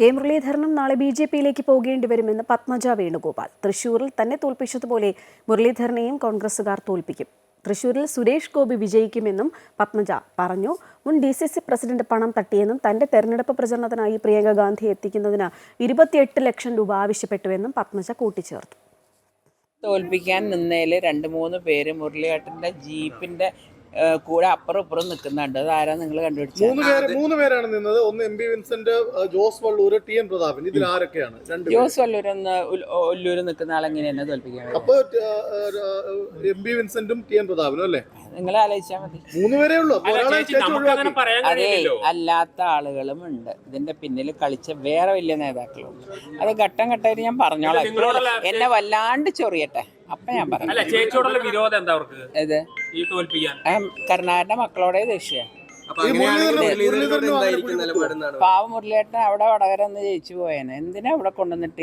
K മുരളീധരനും നാളെ B J പിയിലേക്ക് പോകേണ്ടി വരുമെന്ന് പത്മജ വേണുഗോപാൽ. തൃശൂരിൽ തന്നെ തോൽപ്പിച്ചതുപോലെ മുരളീധരനെയും കോൺഗ്രസുകാർ തോൽപ്പിക്കും. തൃശൂരിൽ സുരേഷ് ഗോപി വിജയിക്കുമെന്നും പത്മജ പറഞ്ഞു. മുൻ ഡി സി സി പ്രസിഡന്റ് പണം തട്ടിയെന്നും തന്റെ തെരഞ്ഞെടുപ്പ് പ്രചരണത്തിനായി പ്രിയങ്ക ഗാന്ധി എത്തിക്കുന്നതിന് ഇരുപത്തിയെട്ട് ലക്ഷം രൂപ ആവശ്യപ്പെട്ടുവെന്നും പത്മജ കൂട്ടിച്ചേർത്തു. തോൽപ്പിക്കാൻ നിന്നതിൽ രണ്ട് മൂന്ന് പേര് മുരളിയേട്ടന്റെ ജീപ്പിന്റെ കൂടെ അപ്പുറം ഇപ്പുറം നിൽക്കുന്നുണ്ട് അതാരാ നിങ്ങൾ കണ്ടുപിടിച്ചത് മൂന്ന് പേര് മൂന്ന് പേരാണ് നിന്നത്. ഒന്ന് M P Vincent Jose Vallur T N Prathapan. ഇതിൽ ആരൊക്കെയാണ്? രണ്ട് വള്ളൂർ ജോസ് വല്ലൂരെന്ന് നിൽക്കുന്ന ആളെങ്ങനെയാണ് തോൽപ്പിക്കാൻ? അപ്പൊ എം പി വിൻസെന്റും ടി എൻ പ്രതാപനും അല്ലേ? നിങ്ങൾ ആലോചിച്ചാൽ മതി. മൂന്ന് പേരേ ഉള്ളൂ. അതെ കഴിയില്ലല്ലോ. അല്ലാത്ത ആളുകളും ഉണ്ട്. ഇതിന്റെ പിന്നിൽ കളിച്ച വേറെ വലിയ നേതാക്കളും അത് ഘട്ടം ഘട്ടമായിട്ട് ഞാൻ പറഞ്ഞോളാം. എന്നെ വല്ലാണ്ട് ചൊറിയട്ടെ. അപ്പൊ ഞാൻ അല്ല പറയാം ചേച്ചിയോടുള്ള വിരോധം എന്താ അവർക്ക്? ഇത് ഈ തോൽപ്പിക്കാൻ. ആ കരുണാകരന്റെ മക്കളോടെ ദേഷ്യ. പാവ മുരളിയേട്ടൻ അവിടെ വടകര ഒന്ന് ജയിച്ചു പോയേനെ. എന്തിനാ അവിടെ കൊണ്ടുവന്നിട്ട്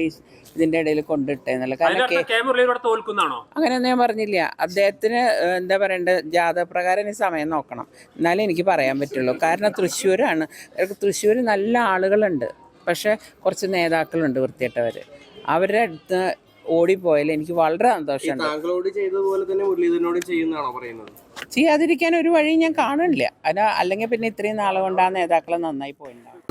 ഇതിന്റെ ഇടയിൽ കൊണ്ടിട്ടേന്നല്ല? കാരണം അങ്ങനെയൊന്നും ഞാൻ പറഞ്ഞില്ല. അദ്ദേഹത്തിന് എന്താ പറയണ്ടത് ജാതപ്രകാരം ഈ സമയം നോക്കണം. എന്നാലേ എനിക്ക് പറയാൻ പറ്റുള്ളൂ. കാരണം തൃശ്ശൂരാണ്. തൃശ്ശൂർ നല്ല ആളുകളുണ്ട്. പക്ഷെ കുറച്ച് നേതാക്കളുണ്ട് വൃത്തിയിട്ടവർ അവരുടെ അടുത്ത് ഓടിപ്പോയാൽ എനിക്ക് വളരെ സന്തോഷം സന്തോഷമുണ്ട്. താങ്കളോട് ചെയ്തതുപോലെ തന്നെ മുരളീധരനോടും ചെയ്യുന്നതാണോ പറയുന്നത്? ചെയ്യാതിരിക്കാൻ ഒരു വഴി ഞാൻ കാണില്ല അല്ല അല്ലെങ്കിൽ പിന്നെ ഇത്രയും നാളുകൊണ്ടാണ് ആ നേതാക്കൾ നന്നായി പോയിട്ടുണ്ടാവും